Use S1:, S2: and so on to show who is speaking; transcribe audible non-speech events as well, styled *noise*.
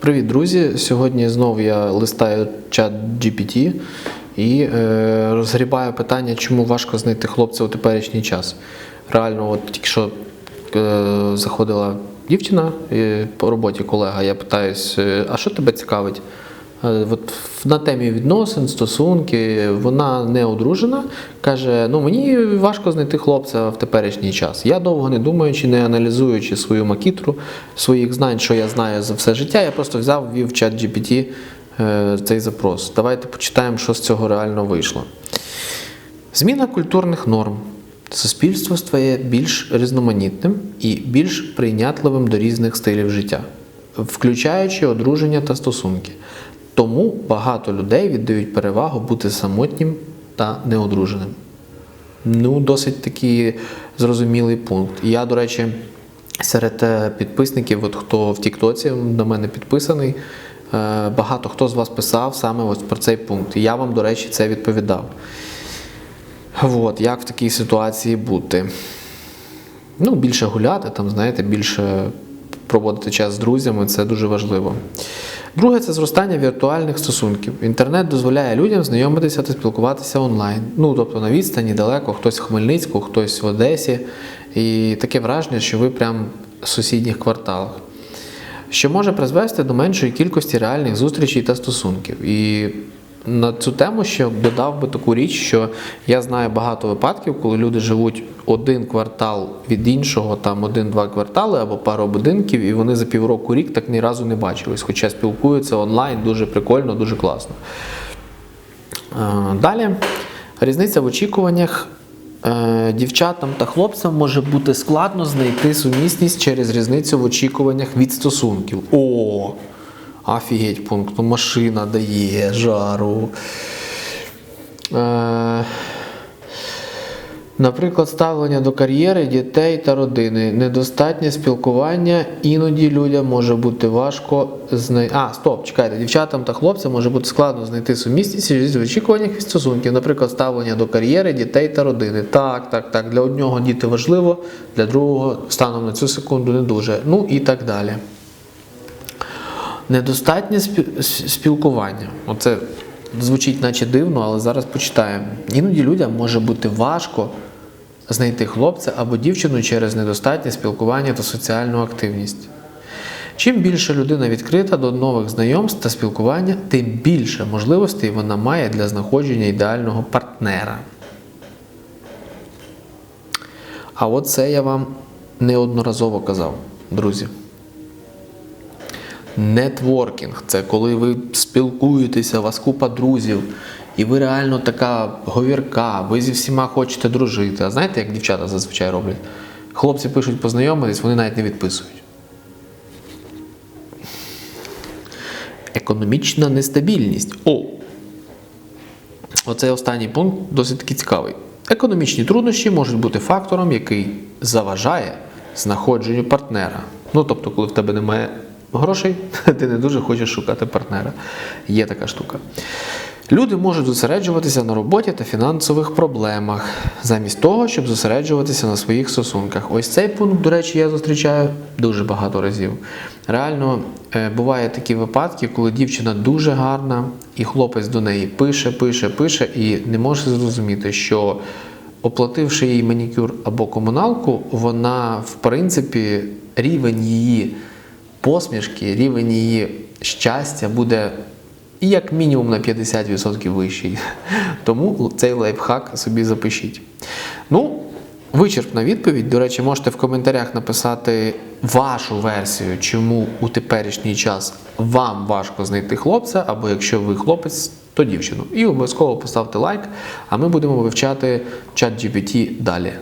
S1: Привіт, друзі! Сьогодні знову я листаю чат GPT і е, розгрібаю питання, чому важко знайти хлопця у теперішній час. Реально, от тільки що е, заходила дівчина е, по роботі, колега, я питаюсь, е, а що тебе цікавить? Е, От на темі відносин, стосунки, вона не одружена. Каже: ну мені важко знайти хлопця в теперішній час. Я довго не думаючи, не аналізуючи свою макітру, своїх знань, що я знаю за все життя, я просто взяв ввів чат GPT е, цей запрос. Давайте почитаємо, що з цього реально вийшло. Зміна культурних норм. Суспільство стає більш різноманітним і більш прийнятливим до різних стилів життя, включаючи одруження та стосунки. Тому багато людей віддають перевагу бути самотнім та неодруженим. Ну, досить такий зрозумілий пункт. Я, до речі, серед е, підписників, от хто в Тіктоці на мене підписаний, е, багато хто з вас писав саме ось про цей пункт. І я вам, до речі, це відповідав. От, як в такій ситуації бути? Ну, більше гуляти, там, знаєте, більше проводити час з друзями це дуже важливо. Друге це зростання віртуальних стосунків. Інтернет дозволяє людям знайомитися та спілкуватися онлайн. Ну, тобто на відстані далеко, хтось в Хмельницьку, хтось в Одесі. І таке враження, що ви прям в сусідніх кварталах. Що може призвести до меншої кількості реальних зустрічей та стосунків. І на цю тему ще додав би таку річ, що я знаю багато випадків, коли люди живуть один квартал від іншого, там один-два квартали або пару будинків, і вони за півроку рік так ні разу не бачились, хоча спілкуються онлайн дуже прикольно, дуже класно. Е, Далі різниця в очікуваннях. Е, Дівчатам та хлопцям може бути складно знайти сумісність через різницю в очікуваннях від стосунків. О! Офігеть пункт, ну, машина дає жару. Е, Наприклад, ставлення до кар'єри, дітей та родини, недостатнє спілкування, іноді людям може бути важко знайти. А, стоп, чекайте, дівчатам та хлопцям може бути складно знайти сумісність в очікуваннях від стосунків, наприклад, ставлення до кар'єри, дітей та родини. Так, так, так. Для одного діти важливо, для другого станом на цю секунду не дуже. Ну і так далі. Недостатнє спілкування. Оце звучить наче дивно, але зараз почитаємо. Іноді людям може бути важко знайти хлопця або дівчину через недостатнє спілкування та соціальну активність. Чим більше людина відкрита до нових знайомств та спілкування, тим більше можливостей вона має для знаходження ідеального партнера. А от це я вам неодноразово казав, друзі. Нетворкінг це коли ви спілкуєтеся, у вас купа друзів, і ви реально така говірка, ви зі всіма хочете дружити. А знаєте, як дівчата зазвичай роблять? Хлопці пишуть познайомитись, вони навіть не відписують. Економічна нестабільність. О! Оцей останній пункт досить таки цікавий. Економічні труднощі можуть бути фактором, який заважає знаходженню партнера. Ну, тобто, коли в тебе немає грошей, *laughs* ти не дуже хочеш шукати партнера. Є така штука. Люди можуть зосереджуватися на роботі та фінансових проблемах, замість того, щоб зосереджуватися на своїх стосунках. Ось цей пункт, до речі, я зустрічаю дуже багато разів. Реально е, бувають такі випадки, коли дівчина дуже гарна, і хлопець до неї пише, пише, пише, і не може зрозуміти, що оплативши їй манікюр або комуналку, вона в принципі рівень її посмішки, рівень її щастя буде як мінімум на 50% вищий. *laughs* Тому цей лайфхак собі запишіть. Ну, вичерпна відповідь. До речі, можете в коментарях написати вашу версію, чому у теперішній час вам важко знайти хлопця, або якщо ви хлопець, то дівчину. І обов'язково поставте лайк, а ми будемо вивчати чат GPT далі.